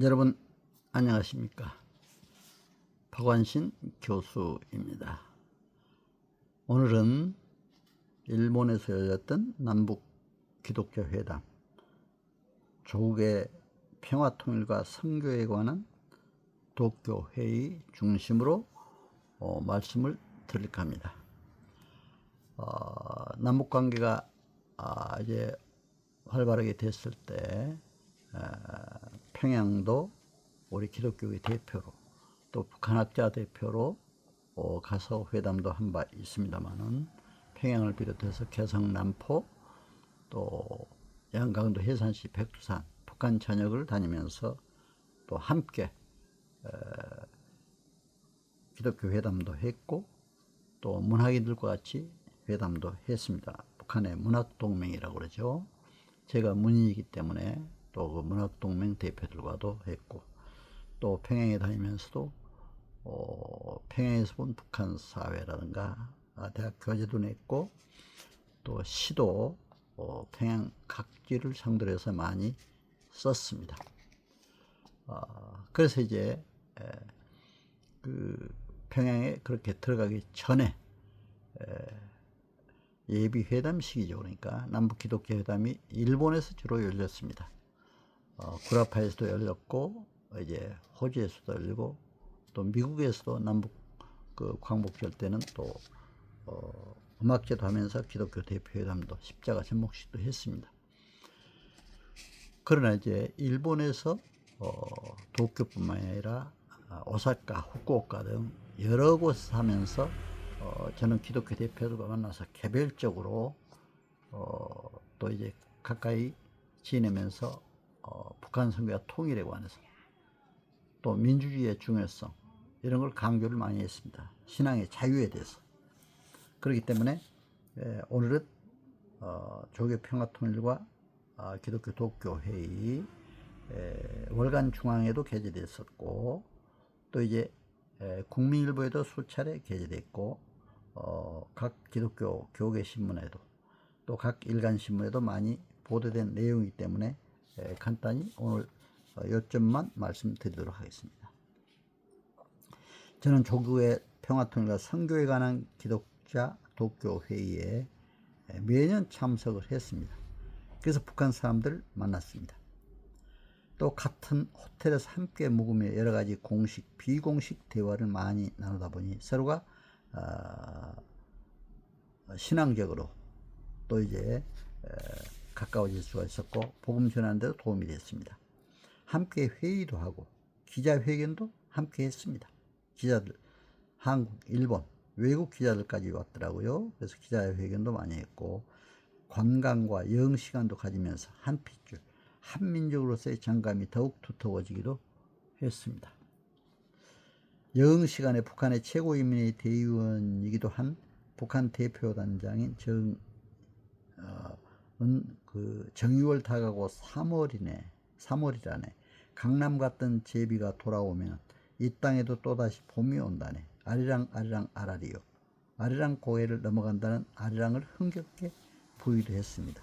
여러분 안녕하십니까? 박완신 교수입니다. 오늘은 일본에서 열렸던 남북 기독교 회담 조국의 평화통일과 선교에 관한 도쿄 회의 중심으로 어, 말씀을 드릴까 합니다. 어, 남북 관계가 아, 이제 활발하게 됐을 때 아, 평양도 우리 기독교의 대표로 또 북한학자 대표로 어, 가서 회담도 한 바 있습니다만은 평양을 비롯해서 개성 남포 또 양강도 해산시 백두산 북한 전역을 다니면서 또 함께 에, 기독교 회담도 했고 또 문학인들과 같이 회담도 했습니다. 북한의 문학동맹이라고 그러죠. 제가 문인이기 때문에 또 그 문학동맹 대표들과도 했고 또 평양에 다니면서도 어, 평양에서 본 북한 사회라든가 아, 대학 교재도 냈고 또 시도 어, 평양 각지를 상대로 해서 많이 썼습니다. 어, 그래서 이제 에, 그 평양에 그렇게 들어가기 전에 에, 예비 회담식이죠. 그러니까 남북 기독교 회담이 일본에서 주로 열렸습니다. 어, 구라파에서도 열렸고 이제 호주에서도 열리고 또 미국에서도 남북 그 광복절 때는 또 어, 음악제도 하면서 기독교 대표 회담도 십자가 전목식도 했습니다. 그러나 이제 일본에서 어, 도쿄뿐만 아니라 아, 오사카, 후쿠오카 등 여러 곳을 하면서 어, 저는 기독교 대표들과 만나서 개별적으로 어, 또 이제 가까이 지내면서 어, 북한 선교와 통일에 관해서 또 민주주의의 중요성 이런 걸 강조를 많이 했습니다. 신앙의 자유에 대해서 그렇기 때문에 에, 오늘은 어, 조교 평화통일과 어, 기독교 독교 회의 에, 월간 중앙에도 게재됐었고 또 이제 에, 국민일보에도 수차례 게재됐고 어, 각 기독교 교계 신문에도 또 각 일간 신문에도 많이 보도된 내용이기 때문에 에, 간단히 오늘 어, 요점만 말씀드리도록 하겠습니다. 저는 조교의 평화통일과 선교에 관한 기독자 독교 회의에 에, 매년 참석을 했습니다. 그래서 북한 사람들을 만났습니다. 또 같은 호텔에서 함께 묵으며 여러 가지 공식, 비공식 대화를 많이 나누다 보니 서로가 어, 신앙적으로 또 이제 에, 가까워질 수가 있었고 복음 전하는 데도 도움이 됐습니다. 함께 회의도 하고 기자회견도 함께 했습니다. 기자들 한국, 일본, 외국 기자들까지 왔더라고요. 그래서 기자회견도 많이 했고 관광과 여행 시간도 가지면서 한 핏줄 한민족으로서의 정감이 더욱 두터워지기도 했습니다. 여행 시간에 북한의 최고인민의 대의원이기도 한 북한 대표단장인 정, 어, 그 정유월 다가고 3월이네, 3월이라네. 강남 갔던 제비가 돌아오면 이 땅에도 또다시 봄이 온다네. 아리랑 아리랑 아라리요. 아리랑 고해를 넘어간다는 아리랑을 흥겹게 부위도 했습니다.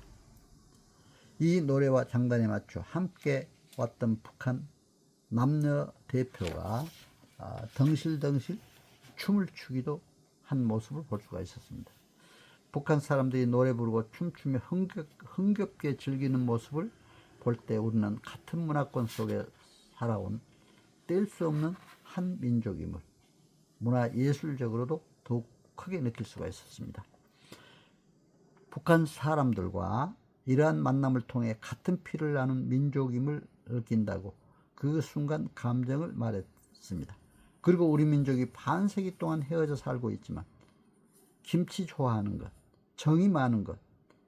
이 노래와 장단에 맞춰 함께 왔던 북한 남녀 대표가 아, 덩실덩실 춤을 추기도 한 모습을 볼 수가 있었습니다. 북한 사람들이 노래 부르고 춤추며 흥겹, 흥겹 게 즐기는 모습을 볼 때 우리는 같은 문화권 속에 살아온 뗄 수 없는 한 민족임을 문화 예술적으로도 더욱 크게 느낄 수가 있었습니다. 북한 사람들과 이러한 만남을 통해 같은 피를 나눈 민족임을 느낀다고 그 순간 감정을 말했습니다. 그리고 우리 민족이 반세기 동안 헤어져 살고 있지만 김치 좋아하는 것, 정이 많은 것,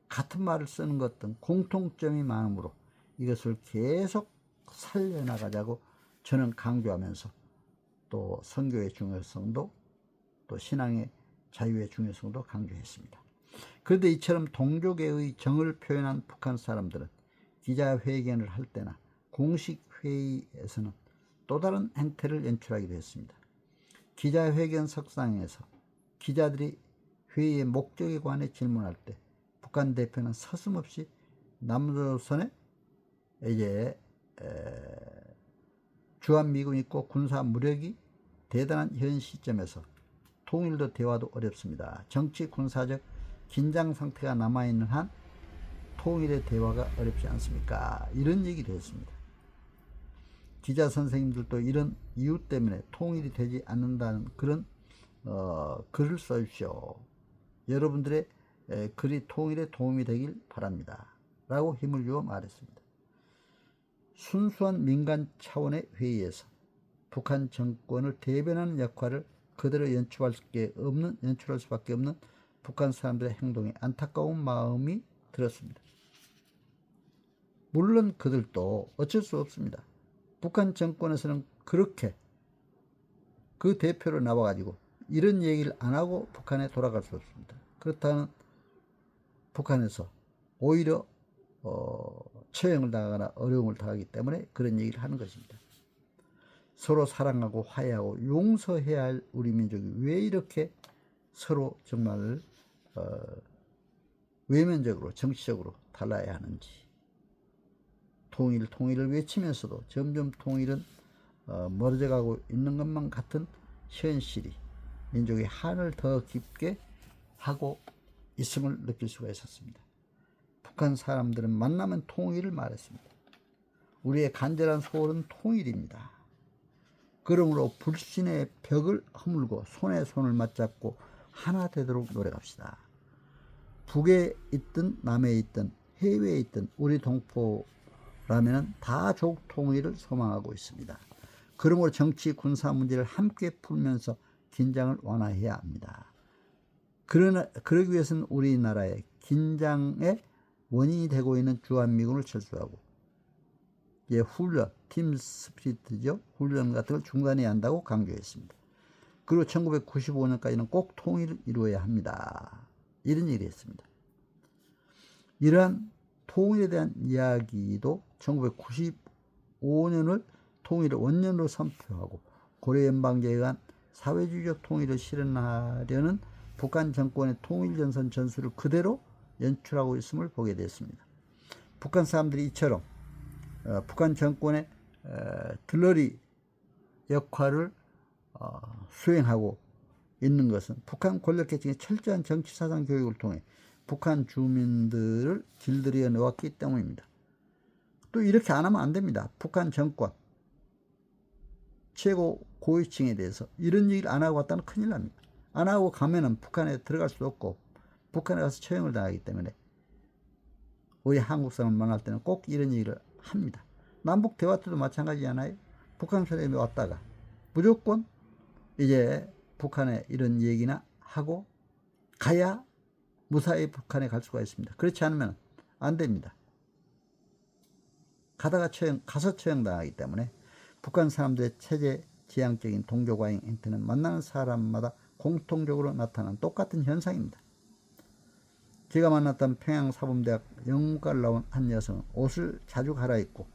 같은 말을 쓰는 것 등 공통점이 많으므로 이것을 계속 살려나가자고 저는 강조하면서 또 선교의 중요성도 또 신앙의 자유의 중요성도 강조했습니다. 그런데 이처럼 동족애의 정을 표현한 북한 사람들은 기자회견을 할 때나 공식 회의에서는 또 다른 행태를 연출하기도 했습니다. 기자회견 석상에서 기자들이 회의의 목적에 관해 질문할 때 북한 대표는 서슴없이 남조선에 이제 주한미군이 있고 군사 무력이 대단한 현 시점에서 통일도 대화도 어렵습니다. 정치 군사적 긴장 상태가 남아있는 한 통일의 대화가 어렵지 않습니까? 이런 얘기를 했습니다. 기자 선생님들도 이런 이유 때문에 통일이 되지 않는다는 그런 어, 글을 써주십시오. 여러분들의 에, 글이 통일에 도움이 되길 바랍니다. 라고 힘을 주어 말했습니다. 순수한 민간 차원의 회의에서 북한 정권을 대변하는 역할을 그대로 연출할 수밖에 없는 연출할 수밖에 없는 북한 사람들의 행동에 안타까운 마음이 들었습니다. 물론 그들도 어쩔 수 없습니다. 북한 정권에서는 그렇게 그 대표로 나와가지고 이런 얘기를 안 하고 북한에 돌아갈 수 없습니다. 그렇다면 북한에서 오히려 어, 처형을 당하거나 어려움을 당하기 때문에 그런 얘기를 하는 것입니다. 서로 사랑하고 화해하고 용서해야 할 우리 민족이 왜 이렇게 서로 정말 어, 외면적으로 정치적으로 달라야 하는지 통일 통일을 외치면서도 점점 통일은 어, 멀어져 가고 있는 것만 같은 현실이 민족의 한을 더 깊게 하고 있음을 느낄 수가 있었습니다. 북한 사람들은 만나면 통일을 말했습니다. 우리의 간절한 소원은 통일입니다. 그러므로 불신의 벽을 허물고 손에 손을 맞잡고 하나 되도록 노력합시다. 북에 있든 남에 있든 해외에 있든 우리 동포라면 다 조국 통일을 소망하고 있습니다. 그러므로 정치 군사 문제를 함께 풀면서 긴장을 완화해야 합니다. 그러나 그러기 위해서는 우리나라의 긴장의 원인이 되고 있는 주한미군을 철수하고 예, 훈련, 팀 스피릿죠. 훈련 같은 걸 중단해야 한다고 강조했습니다. 그리고 1995년까지는 꼭 통일을 이루어야 합니다. 이런 얘기를 했습니다. 이러한 통일에 대한 이야기도 1995년을 통일의 원년으로 선포하고 고려연방제에 관 사회주의적 통일을 실현하려는 북한 정권의 통일전선 전술을 그대로 연출하고 있음을 보게 됐습니다. 북한 사람들이 이처럼 어, 북한 정권의 어, 들러리 역할을 어, 수행하고 있는 것은 북한 권력계층의 철저한 정치사상 교육을 통해 북한 주민들을 길들여 놓았기 때문입니다. 또 이렇게 안 하면 안 됩니다. 북한 정권 최고 고위층에 대해서 이런 얘기를 안 하고 왔다는 큰일 납니다. 안 하고 가면은 북한에 들어갈 수 없고 북한에 가서 처형을 당하기 때문에 우리 한국 사람을 만날 때는 꼭 이런 얘기를 합니다. 남북 대화 때도 마찬가지잖아요. 북한 사람이 왔다가 무조건 이제 북한에 이런 얘기나 하고 가야 무사히 북한에 갈 수가 있습니다. 그렇지 않으면 안 됩니다. 가다가 처형, 가서 처형당하기 때문에 북한 사람들의 체제 지향적인 동교과잉 행태는 만나는 사람마다 공통적으로 나타난 똑같은 현상입니다. 제가 만났던 평양사범대학 영문과를 나온 한 여성은 옷을 자주 갈아입고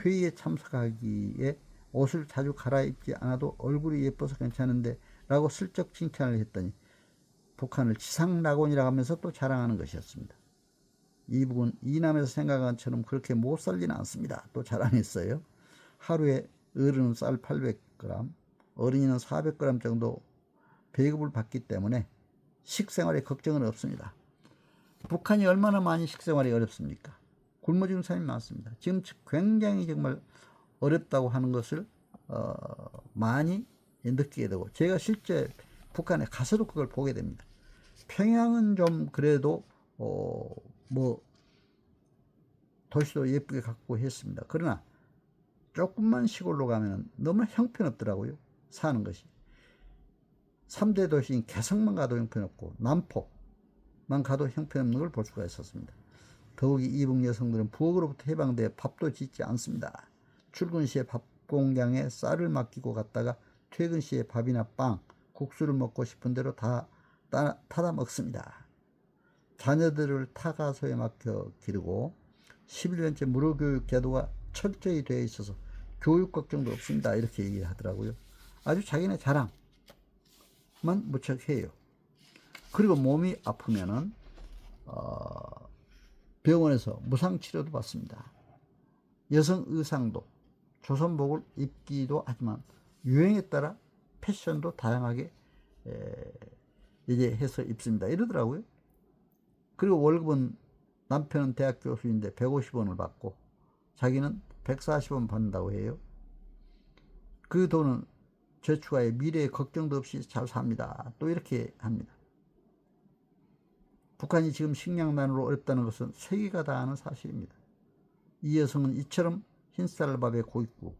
회의에 참석하기에 옷을 자주 갈아입지 않아도 얼굴이 예뻐서 괜찮은데 라고 슬쩍 칭찬을 했더니 북한을 지상낙원이라 하면서 또 자랑하는 것이었습니다. 이북은 이남에서 생각한 것처럼 그렇게 못 살지는 않습니다. 또 자랑했어요. 하루에 어른은 쌀 800g, 어린이는 400g 정도 배급을 받기 때문에 식생활에 걱정은 없습니다. 북한이 얼마나 많이 식생활이 어렵습니까? 굶어 죽는 사람이 많습니다. 지금 굉장히 정말 어렵다고 하는 것을 어, 많이 느끼게 되고 제가 실제 북한에 가서도 그걸 보게 됩니다. 평양은 좀 그래도 어, 뭐 도시도 예쁘게 갖고 했습니다. 그러나 조금만 시골로 가면 너무 형편없더라고요. 사는 것이. 3대 도시인 개성만 가도 형편없고 남포만 가도 형편없는 걸 볼 수가 있었습니다. 더욱이 이북 여성들은 부엌으로부터 해방돼 밥도 짓지 않습니다. 출근 시에 밥 공장에 쌀을 맡기고 갔다가 퇴근 시에 밥이나 빵, 국수를 먹고 싶은 대로 다 따, 타다 먹습니다. 자녀들을 타가소에 맡겨 기르고 11년째 무료교육 제도가 철저히 되어 있어서 교육 걱정도 없습니다. 이렇게 얘기하더라고요. 아주 자기네 자랑만 무척 해요. 그리고 몸이 아프면은 병원에서 무상 치료도 받습니다. 여성 의상도 조선복을 입기도 하지만 유행에 따라 패션도 다양하게 에, 이제 해서 입습니다. 이러더라고요. 그리고 월급은 남편은 대학 교수인데 150원을 받고 자기는 140원 받는다고 해요. 그 돈은 저축하에 미래에 걱정도 없이 잘 삽니다. 또 이렇게 합니다. 북한이 지금 식량난으로 어렵다는 것은 세계가 다 아는 사실입니다. 이 여성은 이처럼 흰쌀밥에 고있고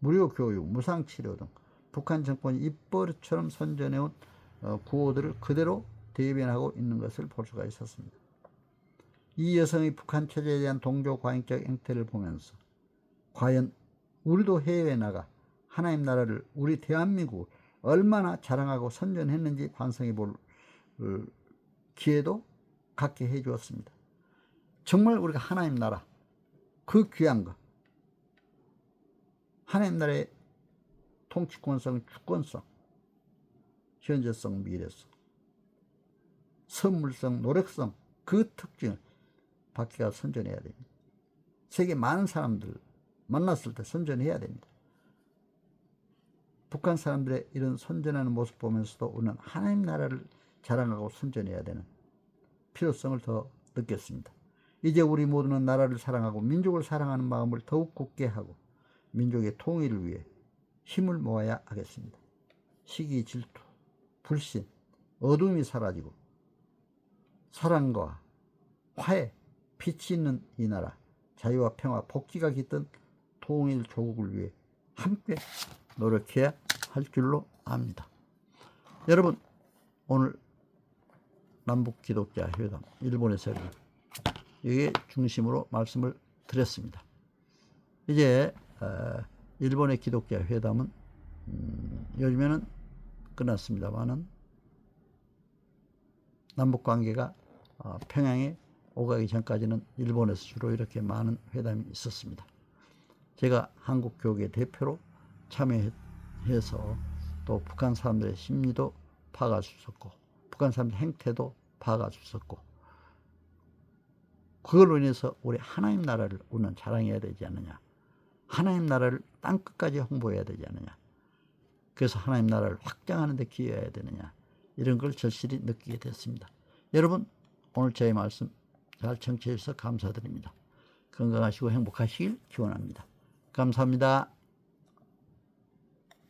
무료 교육, 무상 치료 등 북한 정권이 입버릇처럼 선전해온 어, 구호들을 그대로 대변하고 있는 것을 볼 수가 있었습니다. 이 여성의 북한 체제에 대한 동조 과잉적 행태를 보면서 과연 우리도 해외에 나가 하나님 나라를 우리 대한민국을 얼마나 자랑하고 선전했는지 반성해 볼 어, 기회도 갖게 해 주었습니다. 정말 우리가 하나님 나라 그 귀한 것 하나님 나라의 통치권성, 주권성, 현재성, 미래성, 선물성, 노력성 그 특징을 박해가 선전해야 됩니다. 세계 많은 사람들 만났을 때 선전해야 됩니다. 북한 사람들의 이런 선전하는 모습 보면서도 우리는 하나님 나라를 자랑하고 선전해야 되는 필요성을 더 느꼈습니다. 이제 우리 모두는 나라를 사랑하고 민족을 사랑하는 마음을 더욱 굳게 하고 민족의 통일을 위해 힘을 모아야 하겠습니다. 시기, 질투, 불신, 어둠이 사라지고 사랑과 화해, 빛이 있는 이 나라, 자유와 평화, 복지가 깃든 통일 조국을 위해 함께 노력해야 할 줄로 압니다. 여러분, 오늘 남북 기독자 회담, 일본에서 열린 중심으로 말씀을 드렸습니다. 이제 어, 일본의 기독자 회담은 음, 요즘에는 끝났습니다만은 남북 관계가 어, 평양에 오가기 전까지는 일본에서 주로 이렇게 많은 회담이 있었습니다. 제가 한국 교계 대표로 참여해서 또 북한 사람들의 심리도 파악할 수 있었고 북한 사람들 행태도 파악할 수 있었고 그걸로 인해서 우리 하나님 나라를 우리는 자랑해야 되지 않느냐 하나님 나라를 땅끝까지 홍보해야 되지 않느냐 그래서 하나님 나라를 확장하는 데 기여해야 되느냐 이런 걸 절실히 느끼게 됐습니다 여러분 오늘 저의 말씀 잘 청취해 주셔서 감사드립니다. 건강하시고 행복하시길 기원합니다. 감사합니다